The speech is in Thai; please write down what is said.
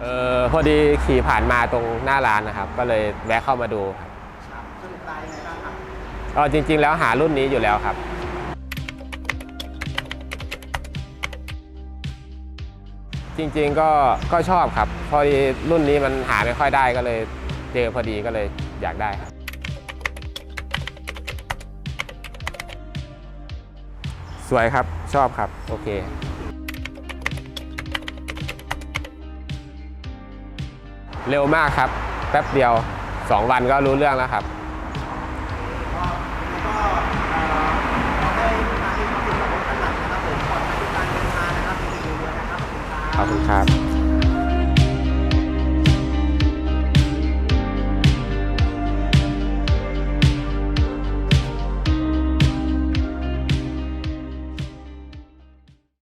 เออพอดีขี่ผ่านมาตรงหน้าร้านนะครับ ก็เลยแวะเข้ามาดูครับครับสรุปตายยังไงบ้างครับก็จริง ๆ แล้วหารุ่นนี้อยู่แล้วครับ จริงๆก็ก็ชอบครับ พอดีรุ่นนี้มันหาไม่ค่อยได้ก็เลยเจอพอดีก็เลยอยากได้ครับ สวยครับชอบครับ โอเค เร็วมากครับ แป๊บเดียว 2 วันก็รู้เรื่องแล้วครับขอบคุณครับ